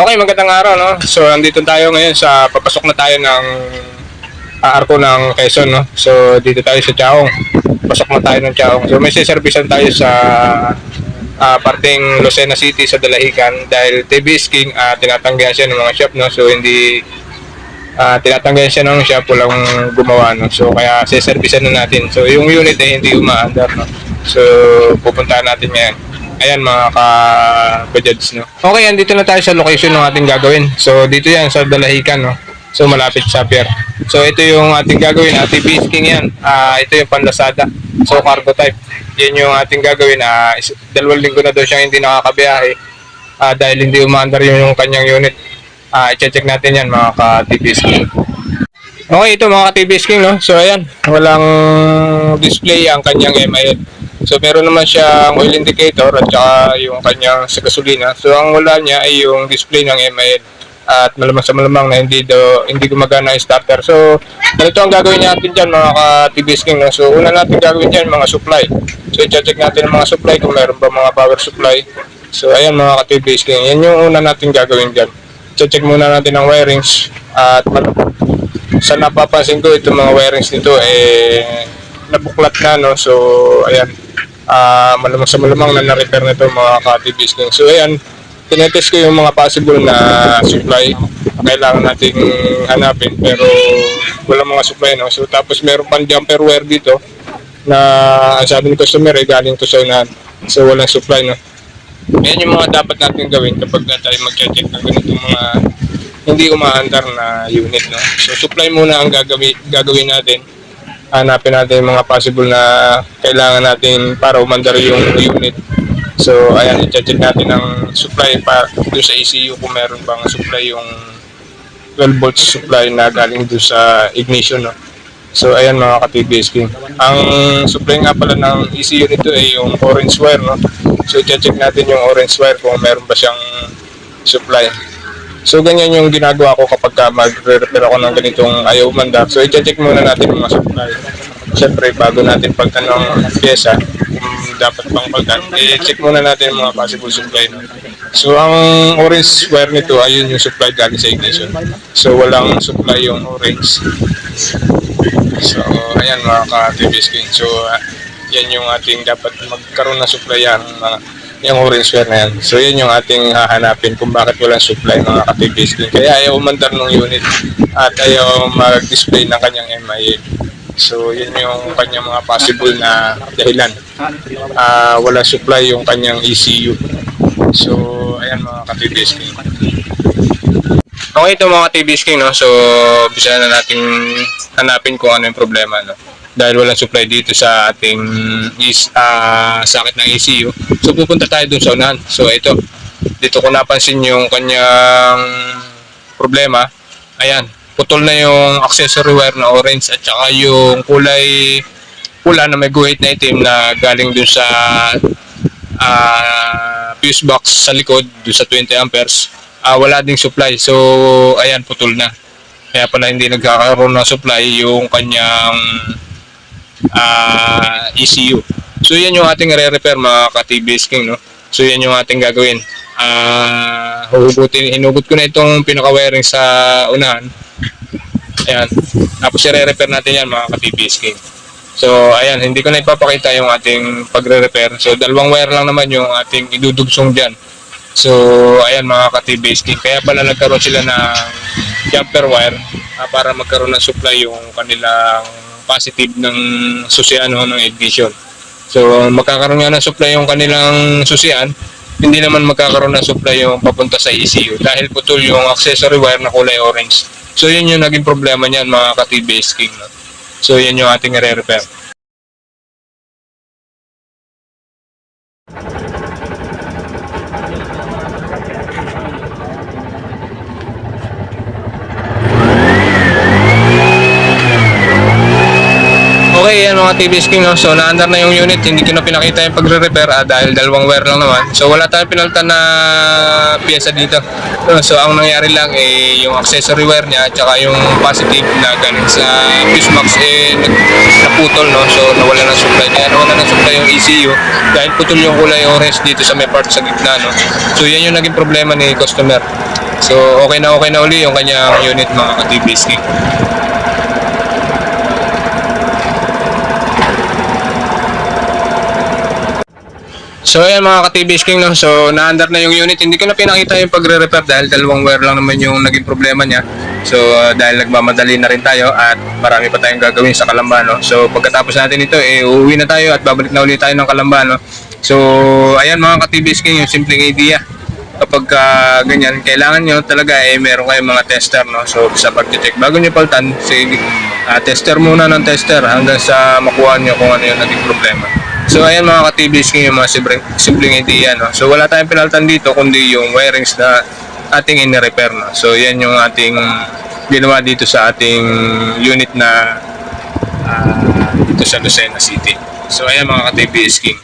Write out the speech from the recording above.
Okay, magandang araw, no? So, andito tayo ngayon sa, papasok na tayo ng uh, arko ng Quezon, no? So, dito tayo sa Chaong. Pasok na tayo ng Chaong. So, may siservisan tayo sa ah, parting Lucena City sa Dalahican dahil TBS King, uh, tinatanggihan siya ng mga shop, no? So, hindi ah tinatanggihan siya ng shop, walang gumawa, no? So, kaya siservisan na natin. So, yung unit eh, hindi umaandar, no? So, pupuntahan natin ngayon. Ayan mga ka-bajads, no? Okay, andito na tayo sa location ng ating gagawin. So, dito yan sa Dalahican, no? So, malapit sa pier. So, ito yung ating gagawin. Ating King yan. Ah, ito yung panlasada. So, cargo type. Yan yung ating gagawin. Is- dalawang linggo na daw siya hindi nakakabiyahe. Ah, dahil hindi umandar yung, yung kanyang unit. Ah, i-check natin yan mga ka-TBS King. Okay, ito mga ka-TBS King, no? So, ayan. Walang display ang kanyang MIL. So, meron naman siyang oil indicator at saka yung kanyang sa gasolina. So, ang wala niya ay yung display ng MIL at malamang sa malamang na hindi do, hindi gumagana yung starter. So, ganito ang gagawin natin dyan mga ka-TBS King. So, una natin gagawin dyan mga supply. So, i-check natin ang mga supply kung meron ba mga power supply. So, ayan mga ka-TBS King. Yan yung una natin gagawin dyan. check muna natin ang wirings at sa napapansin ko itong mga wirings nito eh nabuklat na no? So ayan. Ah malamang sa malamang na na-repair na ito mga ka-TVs so ayan. Tinetest ko yung mga possible na supply. Na kailangan nating hanapin pero wala mga supply no? So tapos meron pang jumper wire dito na sabi ng customer eh galing to sa unahan. So walang supply no? Yan yung mga dapat natin gawin kapag na tayo mag-check ng ganitong mga hindi umaandar na unit. No? So supply muna ang gagawin, gagawin natin. Hanapin natin mga possible na kailangan natin para umandar yung unit. So ayan, i-check natin ang supply para doon sa ECU kung meron bang supply yung 12 volts supply na galing doon sa ignition. No? So ayan mga ka-TBS King. Ang supply nga pala ng ECU nito ay yung orange wire. No? So i-check natin yung orange wire kung meron ba siyang supply. So ganyan yung ginagawa ko kapag ka mag-repair ako ng ganitong ayaw mandar. So i-check muna natin yung mga supply. Siyempre bago natin pagtanong pyesa kung dapat pang pagtan, i-check muna natin yung mga possible supply. So ang orange wire nito ayun yung supply galing sa ignition. So walang supply yung orange. So ayan mga ka-TVS King. So ah, yan yung ating dapat magkaroon ng supply yan mga yung orange wire na yan. So yan yung ating hahanapin kung bakit walang supply mga King. Kaya ayaw umandar ng unit at ayaw mag-display ng kanyang MIA. So yun yung kanyang mga possible na dahilan. Ah wala supply yung kanyang ECU. So ayan mga King. Okay ito mga King, no? So, bisa na nating hanapin kung ano yung problema, no? Dahil walang supply dito sa ating is, ah, sakit ng ECU. So, pupunta tayo dun sa unahan. So, ito. Dito ko napansin yung kanyang problema. Ayan. Putol na yung accessory wire na orange at saka yung kulay pula na may guhit na itim na galing dun sa ah, fuse box sa likod dun sa 20 amperes ah, wala ding supply. So, ayan, putol na. Kaya pala hindi nagkakaroon ng supply yung kanyang ah, ECU. So, yan yung ating re-repair mga ka-TBS King, no? So, yan yung ating gagawin. Ah, huhugutin, hinugot ko na itong pinaka-wiring sa unahan. Ayan. Tapos, i-repair natin yan mga ka-TBS King. So, ayan, hindi ko na ipapakita yung ating pagre-repair. So, dalawang wire lang naman yung ating idudugsong dyan. So, ayan mga ka-TBS King. Kaya pala nagkaroon sila ng jumper wire ah, para magkaroon ng supply yung kanilang positive ng susian o ng ignition. So, magkakaroon nga ng supply yung kanilang susian, hindi naman magkakaroon ng supply yung papunta sa ECU dahil putol yung accessory wire na kulay orange. So, yun yung naging problema niyan mga ka-TBS King. So, yan yung ating re-repair. Mga TVS King. No? So, naandar na yung unit. Hindi ko na pinakita yung pagre-repair ah, dahil dalawang wire lang naman. So, wala tayong pinalitan na pyesa dito. So, ang nangyari lang eh, yung accessory wire niya at saka yung positive na galing sa fuse box eh, naputol. No? So, nawala ng supply niya. Nawala ng supply yung ECU dahil putol yung kulay orange dito sa may part sa gitna. No? So, yan yung naging problema ni customer. So, okay na okay na uli yung kanyang unit mga ka-TBS King. So ayan mga ka-TBS King no? So na-under na yung unit Hindi ko na pinakita yung pagre-repair Dahil dalawang wire lang naman yung naging problema niya So uh, dahil nagmamadali na rin tayo At marami pa tayong gagawin sa Kalamba no? So pagkatapos natin ito eh, Uuwi na tayo at babalik na ulit tayo ng Kalamba no? So ayan mga ka-TBS King Yung simpleng idea Kapag ah, ganyan Kailangan nyo talaga eh Meron kayong mga tester no? So sa pag-check Bago nyo paltan Sige ah, Tester muna ng tester Hanggang sa makuha nyo kung ano yung naging problema So ayan mga ka-TVs yung mga simpleng, simpleng idea no. So wala tayong pinaltan dito kundi yung wirings na ating in-repair no. So yan yung ating ginawa dito sa ating unit na ah, dito sa Lucena City. So ayan mga ka-TVs King.